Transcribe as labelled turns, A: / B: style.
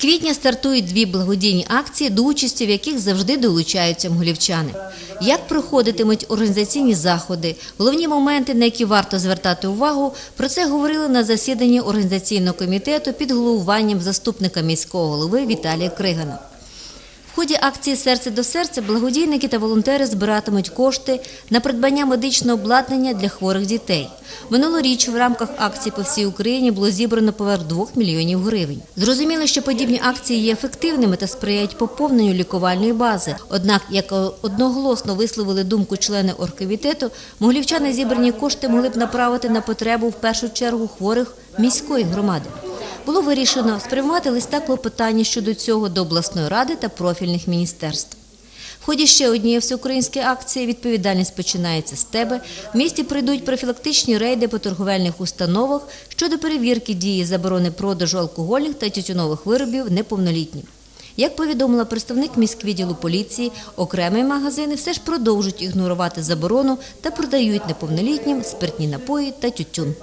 A: квітня стартують дві благодійні акції, до участі в яких завжди долучаються мголівчани. Як проходитимуть організаційні заходи, головні моменти, на які варто звертати увагу, про це говорили на засіданні організаційного комітету під головуванням заступника міського голови Віталія Кригана. Ході акції Серце до серця благодійники та волонтери збиратимуть кошти на придбання медичного обладнання для хворих дітей. Минулоріч в рамках акції по всій Україні було зібрано поверх 2 мільйонів гривень. Зрозуміло, що подібні акції є ефективними та сприяють поповненню лікувальної бази. Однак, як одноголосно висловили думку члени оргкомітету, моглівчани зібрані кошти могли б направити на потребу в першу чергу хворих міської громади. Було вирішено спрямувати листа клопотання щодо цього до обласної ради та профільних міністерств. В ході ще однієї всеукраїнської акції відповідальність починається з тебе. В місті прийдуть профілактичні рейди по торговельних установах щодо перевірки дії заборони продажу алкогольних та тютюнових виробів неповнолітнім. Як повідомила представник міськвідділу поліції, окремі магазини все ж продовжують ігнорувати заборону та продають неповнолітнім спиртні напої та тютюн.